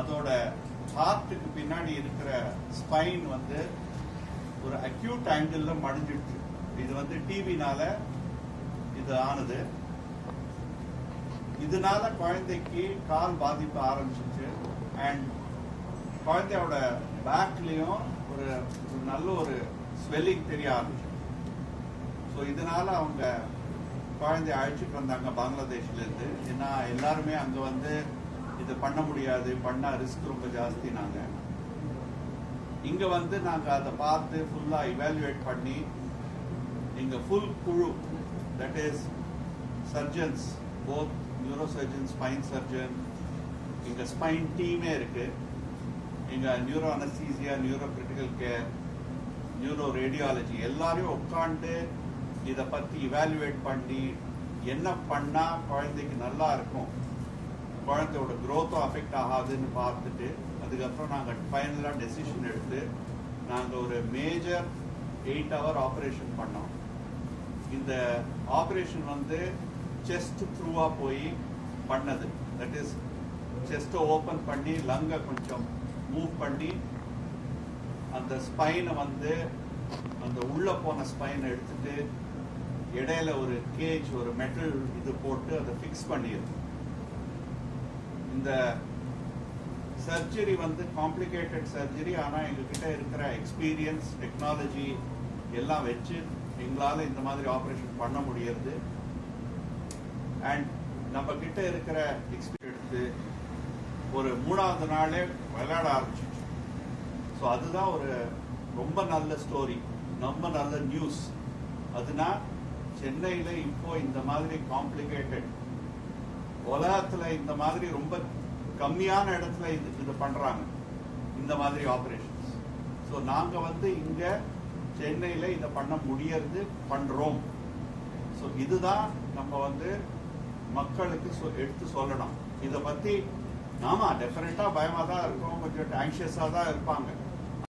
அதோட ஹார்ட்டுக்கு பின்னாடி இருக்கிற ஸ்பைன் வந்து ஒரு அக்யூட் ஆங்கிள் மடிஞ்சிடுச்சு. இது வந்து டிவினால இது ஆனது. இதனால குழந்தைக்கு கால் பாதிப்பு ஆரம்பிச்சிச்சு அண்ட் குழந்தையோட பேக்லயும் ஒரு ஒரு நல்ல ஒரு ஸ்வெல்லிங் தெரிய ஆரம்பிச்சு ஸோ இதனால அவங்க குழந்தைய அழைச்சிட்டு வந்தாங்க பங்களாதேஷ்ல இருந்து. ஏன்னா எல்லாருமே அங்க வந்து இது பண்ண முடியாது பண்ணால் ரிஸ்க் ரொம்ப ஜாஸ்தி நாங்கள் இங்கே வந்து நாங்கள் அதை பார்த்து ஃபுல்லாக இவாலுவேட் பண்ணி எங்கள் ஃபுல் குழு that is surgeons both neuro surgeon spine surgeon எங்கள் ஸ்பைன் டீமே இருக்குது எங்கள் neuro anaesthesia neuro critical care neuro radiology எல்லாரையும் உட்காந்து இதை பற்றி இவாலுவேட் பண்ணி என்ன பண்ணால் குழந்தைக்கு நல்லா இருக்கும்? குழந்தையோட க்ரோத்தும் அஃபெக்ட் ஆகாதுன்னு பார்த்துட்டு அதுக்கப்புறம் நாங்கள் ஃபைனலாக டெசிஷன் எடுத்து நாங்கள் ஒரு மேஜர் எயிட் ஹவர் ஆப்ரேஷன் பண்ணோம். இந்த ஆப்ரேஷன் வந்து செஸ்ட் த்ரூவாக போய் பண்ணது. தட் இஸ் செஸ்ட்டை ஓப்பன் பண்ணி லங்கை கொஞ்சம் மூவ் பண்ணி அந்த ஸ்பைனை வந்து அந்த உள்ளே போன ஸ்பைனை எடுத்துட்டு இடையில ஒரு கேஜ் ஒரு மெட்டல் இது போட்டு அதை ஃபிக்ஸ் பண்ணிடுது இந்த சர்ஜரி வந்து காம்ப்ளிகேட்டட் சர்ஜரி ஆனால் எங்ககிட்ட இருக்கிற எக்ஸ்பீரியன்ஸ் டெக்னாலஜி எல்லாம் வச்சு எங்களால் இந்த மாதிரி ஆப்ரேஷன் பண்ண முடியறது. அண்ட் நம்ம கிட்ட இருக்கிற எக்ஸ்பீரியன்ஸ் ஒரு மூணாவது நாளே விளையாட ஆரம்பிச்சிச்சு. ஸோ அதுதான் ஒரு ரொம்ப நல்ல ஸ்டோரி ரொம்ப நல்ல நியூஸ் அதுனா சென்னையில் இப்போ இந்த மாதிரி காம்ப்ளிகேட்டட் உலகத்துல இந்த மாதிரி ரொம்ப கம்மியான இடத்துல இது இது பண்றாங்க. இந்த மாதிரி ஆபரேஷன்ஸ் ஸோ நாங்க வந்து இங்க சென்னையில இதை பண்ண முடியறது பண்றோம். ஸோ இதுதான் நம்ம வந்து மக்களுக்கு சொ- எடுத்து சொல்லணும். இதை பத்தி ஆமா டெஃபினட்டா பயமா தான் இருக்கும். கொஞ்சம் ஆங்ஷியஸா தான் இருப்பாங்க.